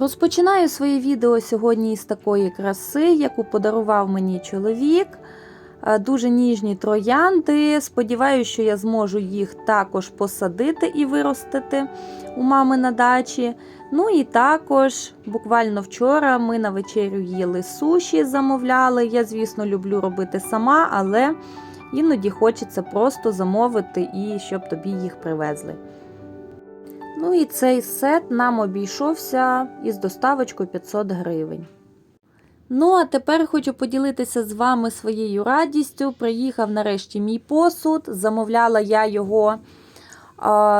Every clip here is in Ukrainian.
Розпочинаю своє відео сьогодні із такої краси, яку подарував мені чоловік. Е, Дуже ніжні троянди. Сподіваюся, що я зможу їх також посадити і виростити у мами на дачі. Ну і також буквально вчора ми на вечерю їли суші, замовляли. Я, звісно, люблю робити сама, але іноді хочеться просто замовити і щоб тобі їх привезли. Ну і цей сет нам обійшовся із доставочкою 500 гривень. Ну, а тепер хочу поділитися з вами своєю радістю. Приїхав нарешті мій посуд. Замовляла я його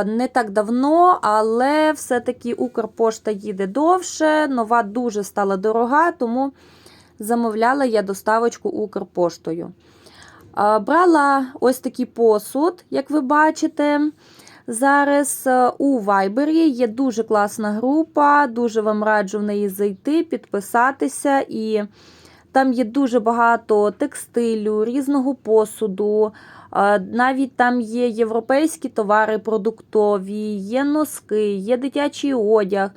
не так давно, але все-таки Укрпошта їде довше. Нова дуже стала дорога, тому замовляла я доставочку Укрпоштою. Брала ось такий посуд, як ви бачите. Зараз е, у Вайбері є дуже класна група, дуже вам раджу в неї зайти, підписатися. І там є дуже багато текстилю, різного посуду. е, Навіть там є європейські товари продуктові, є носки, є дитячий одяг.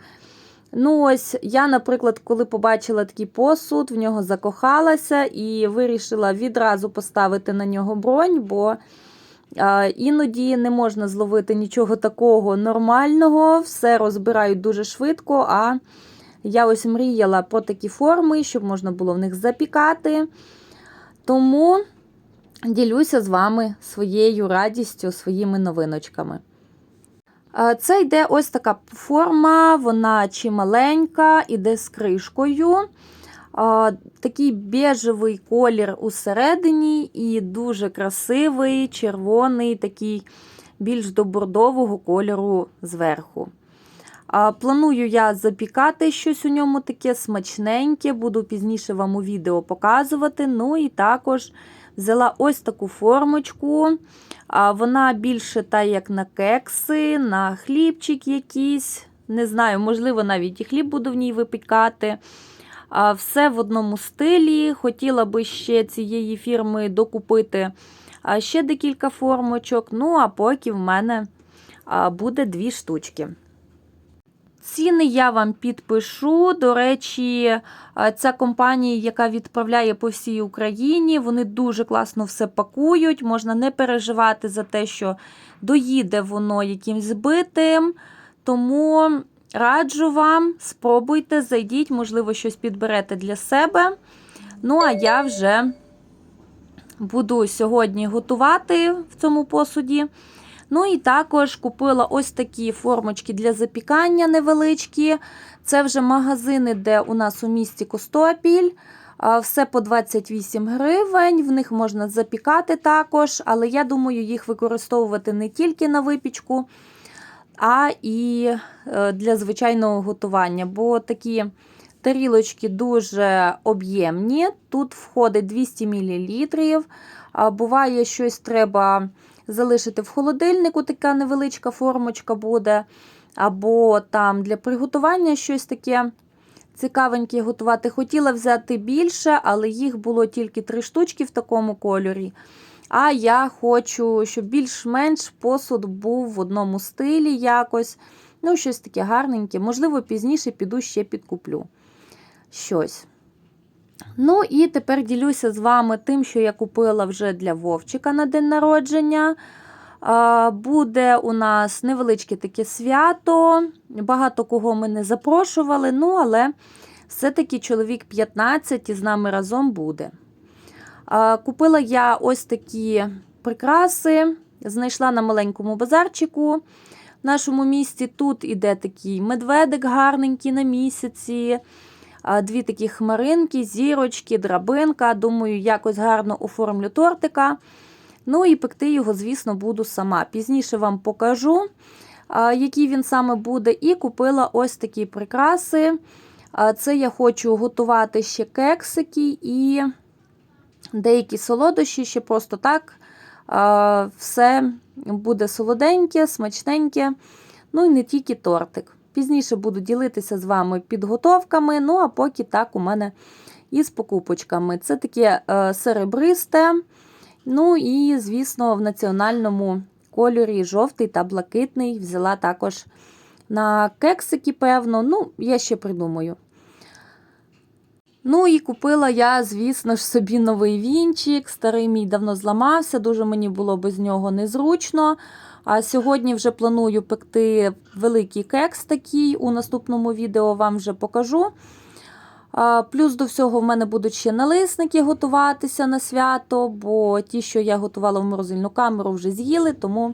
Ну, ось я, наприклад, коли побачила такий посуд, в нього закохалася і вирішила відразу поставити на нього бронь, бо Іноді не можна зловити нічого такого нормального, все розбирають дуже швидко. А я ось мріяла про такі форми, щоб можна було в них запікати. Тому ділюся з вами своєю радістю, своїми новиночками. Це йде ось така форма, вона чималенька, іде з кришкою. Такий бежевий колір усередині і дуже красивий, червоний, такий більш до бордового кольору зверху. Планую я запікати щось у ньому таке смачненьке, буду пізніше вам у відео показувати. Ну і також взяла ось таку формочку. Вона більше та як на кекси, на хлібчик якийсь. Не знаю, можливо, навіть і хліб буду в ній випікати. Все в одному стилі. Хотіла би ще цієї фірми докупити ще декілька формочок. Ну, а поки в мене буде дві штучки. Ціни я вам підпишу. До речі, ця компанія, яка відправляє по всій Україні, вони дуже класно все пакують. Можна не переживати за те, що доїде воно якимсь збитим. Тому раджу вам, спробуйте, зайдіть, можливо, щось підберете для себе. Ну, а я вже буду сьогодні готувати в цьому посуді. Ну і також купила ось такі формочки для запікання невеличкі. Це вже магазини, де у нас у місті Костопіль. Все по 28 гривень, в них можна запікати також, але я думаю, їх використовувати не тільки на випічку, а і е, для звичайного готування. Бо такі тарілочки дуже об'ємні. Тут входить 200 мл. Буває, щось треба залишити в холодильнику, така невеличка формочка буде. Або там для приготування щось таке цікавеньке готувати. Хотіла взяти більше, але їх було тільки три штучки в такому кольорі. А я хочу, щоб більш-менш посуд був в одному стилі якось. Ну, щось таке гарненьке. Можливо, пізніше піду ще підкуплю щось. Ну, і тепер ділюся з вами тим, що я купила вже для Вовчика на день народження. Буде у нас невеличке таке свято. Багато кого ми не запрошували, ну, але все-таки чоловік 15 і з нами разом буде. Купила я ось такі прикраси, знайшла на маленькому базарчику в нашому місті. Тут іде такий медведик гарненький на місяці. Дві такі хмаринки, зірочки, драбинка. Думаю, якось гарно оформлю тортика. Ну і пекти його, звісно, буду сама. Пізніше вам покажу, який він саме буде. І купила ось такі прикраси. Це я хочу готувати ще кексики і деякі солодощі, ще просто так. Все буде солоденьке, смачненьке. Ну і не тільки тортик. Пізніше буду ділитися з вами підготовками, ну а поки так у мене із покупочками. Це таке е, серебристе. Ну і, звісно, в національному кольорі жовтий та блакитний взяла також на кексики, певно. Ну, я ще придумаю. Ну і купила я, звісно ж, собі новий вінчик. Старий мій давно зламався, дуже мені було без нього незручно. А сьогодні вже планую пекти великий кекс такий. У наступному відео вам вже покажу. Плюс до всього в мене будуть ще налисники готуватися на свято, бо ті, що я готувала в морозильну камеру, вже з'їли, тому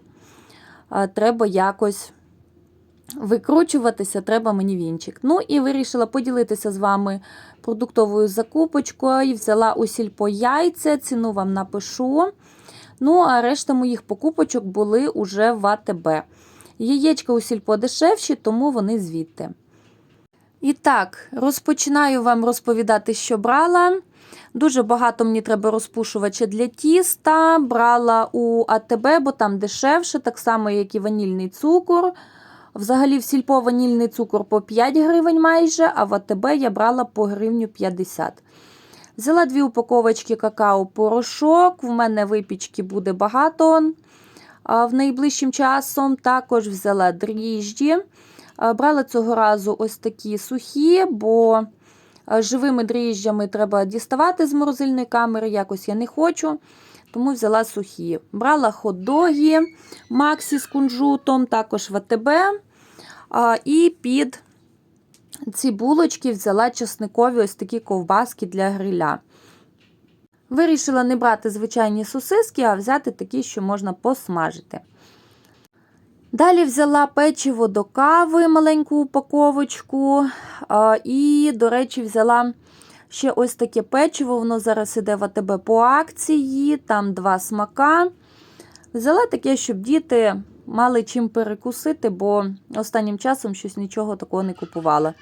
треба якось викручуватися, треба мені вінчик. Ну і вирішила поділитися з вами продуктовою закупочкою. Взяла у сільпо яйця, ціну вам напишу. Ну, а решта моїх покупочок були уже в АТБ. Яєчка у сільпо дешевші, тому вони звідти. І так, розпочинаю вам розповідати, що брала. Дуже багато мені треба розпушувача для тіста. Брала у АТБ, бо там дешевше, так само, як і ванільний цукор. Взагалі, в сільпо ванільний цукор по 5 гривень майже, а в АТБ я брала по гривню 50. Взяла дві упаковочки какао-порошок. В мене випічки буде багато в найближчим часом. Також взяла дріжджі. Брала цього разу ось такі сухі, бо живими дріжджами треба діставати з морозильної камери, якось я не хочу. Тому взяла сухі. Брала хот-доги, Максі з кунжутом, також в АТБ. І під ці булочки взяла чесникові ось такі ковбаски для гриля. Вирішила не брати звичайні сосиски, а взяти такі, що можна посмажити. Далі взяла печиво до кави, маленьку упаковочку. І, до речі, взяла ще ось таке печиво, воно зараз іде в АТБ по акції, там два смака. Взяла таке, щоб діти мали чим перекусити, бо останнім часом щось нічого такого не купувала.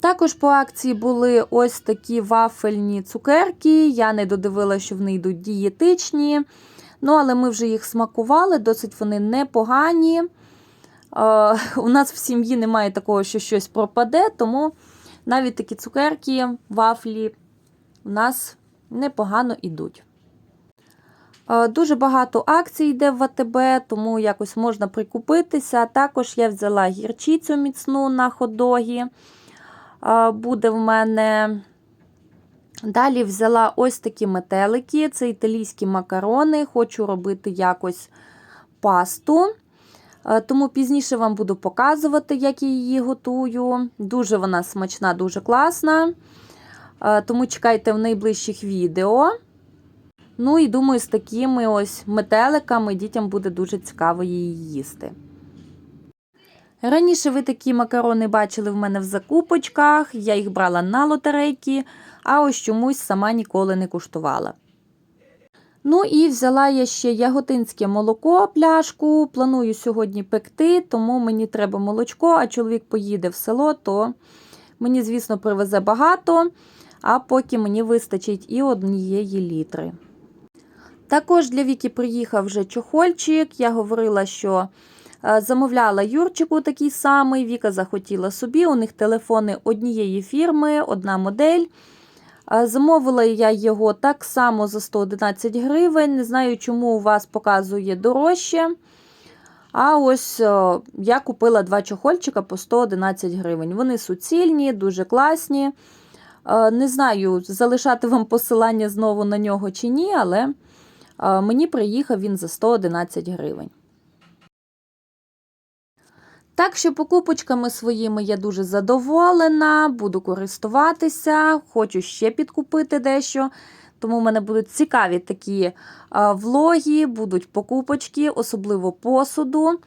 Також по акції були ось такі вафельні цукерки. Я не додивила, що вони йдуть дієтичні. Ну, але ми вже їх смакували, досить вони непогані. Е, у нас в сім'ї немає такого, що щось пропаде, тому навіть такі цукерки, вафлі у нас непогано йдуть. Е, дуже багато акцій йде в АТБ, тому якось можна прикупитися. Також я взяла гірчицю міцну на ходогі. Е, буде в мене. Далі взяла ось такі метелики, це італійські макарони. Хочу робити якось пасту. Е, тому пізніше вам буду показувати, як я її готую. Дуже вона смачна, дуже класна. Тому чекайте в найближчих відео. Ну і думаю, з такими ось метеликами дітям буде дуже цікаво її їсти. Раніше ви такі макарони бачили в мене в закупочках, я їх брала на лотерейки, а ось чомусь сама ніколи не куштувала. Ну і взяла я ще яготинське молоко, пляшку. Планую сьогодні пекти, тому мені треба молочко, а чоловік поїде в село, то мені, звісно, привезе багато, а поки мені вистачить і однієї літри. Також для Віки приїхав вже чохольчик. Я говорила, що е, замовляла Юрчику такий самий. Віка захотіла собі. У них телефони однієї фірми, одна модель. Е, замовила я його так само за 111 гривень. Не знаю, чому у вас показує дорожче. А ось е, я купила два чохольчика по 111 гривень. Вони суцільні, дуже класні. Не знаю, залишати вам посилання знову на нього чи ні, але. Мені приїхав він за 111 гривень. Так що покупочками своїми я дуже задоволена, буду користуватися, хочу ще підкупити дещо. Тому в мене будуть цікаві такі влоги, будуть покупочки, особливо посуду.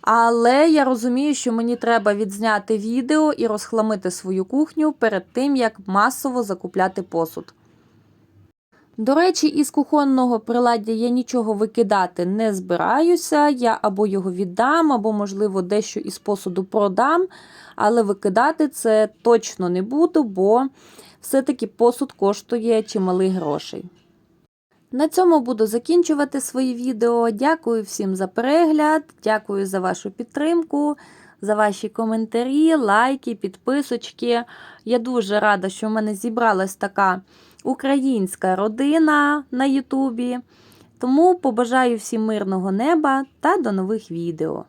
Але я розумію, що мені треба відзняти відео і розхламити свою кухню перед тим, як масово закупляти посуд. До речі, із кухонного приладдя я нічого викидати не збираюся. Я або його віддам, або, можливо, дещо із посуду продам, але викидати це точно не буду, бо все-таки посуд коштує чималих грошей. На цьому буду закінчувати свої відео. Дякую всім за перегляд, дякую за вашу підтримку, за ваші коментарі, лайки, підписочки. Я дуже рада, що в мене зібралась така українська родина на Ютубі. Тому побажаю всім мирного неба та до нових відео.